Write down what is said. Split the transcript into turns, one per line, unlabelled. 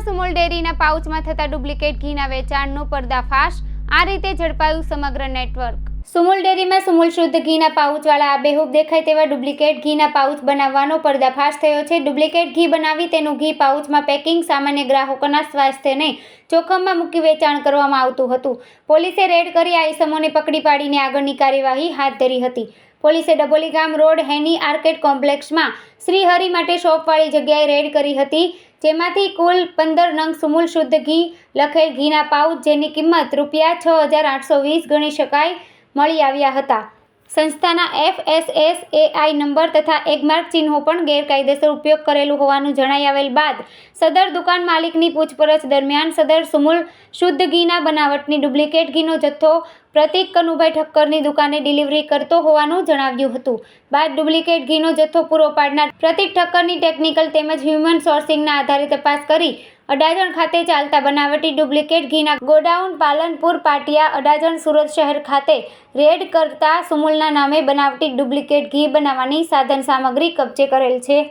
સુમુલ ડેરીના પાઉચમાં થતા ડુપ્લિકેટ ઘીના વેચાણનો પર્દાફાશ. આ રીતે ઝડપાયું સમગ્ર નેટવર્ક. સુમુલ ડેરીમાં સુમુલ શુદ્ધ ઘીના પાઉચવાળા આબેહૂબ દેખાય તેવા ડુપ્લિકેટ ઘીના પાઉચ બનાવવાનો પર્દાફાશ થયો છે. ડુપ્લિકેટ ઘી બનાવી તેનું ઘી પાઉચમાં પેકિંગ સામાન્ય ગ્રાહકોના સ્વાસ્થ્યને જોખમમાં મૂકી વેચાણ કરવામાં આવતું હતું. પોલીસે રેડ કરી આ ઇસમોને પકડી પાડીને આગળની કાર્યવાહી હાથ ધરી હતી. પોલીસે ડબોલી ગામ રોડ હેની આર્કેડ કોમ્પ્લેક્સમાં શ્રીહરિ માટે શોપવાળી જગ્યાએ રેડ કરી હતી, જેમાંથી કુલ પંદર નંગ સુમૂલ શુદ્ધ ઘી, લખેલ ઘીના પાઉચ જેની કિંમત રૂપિયા છ હજાર આઠસો વીસ ગણી શકાય, મળી આવ્યા હતા. સંસ્થાના F S S AI number તથા એગમાર્ક ચિહ્નો પણ ગેરકાયદેસર ઉપયોગ કરેલું હોવાનું જણાઈ આવેલ બાદ સદર દુકાન માલિકની પૂછપરછ દરમિયાન સદર સુમુલ શુદ્ધ ઘીના બનાવટની ડુપ્લિકેટ ઘીનો જથ્થો પ્રતિક કનુભાઈ ઠક્કરની દુકાને ડિલિવરી કરતો હોવાનું જણાવ્યું હતું. બાદ ડુપ્લિકેટ ઘીનો જથ્થો પૂરો પાડનાર પ્રતિક ઠક્કરની ટેકનિકલ તેમજ હ્યુમન સોર્સિંગના આધારે તપાસ કરી અડાજણ ખાતે ચાલતા બનાવટી ડુપ્લિકેટ ઘીના ગોડાઉન પાલનપુર પાટિયા અડાજણ સુરત શહેર ખાતે રેડ કરતા સુમુલના નામે બનાવટી ડુપ્લિકેટ ઘી બનાવવાની સાધન સામગ્રી કબજે કરેલ છે.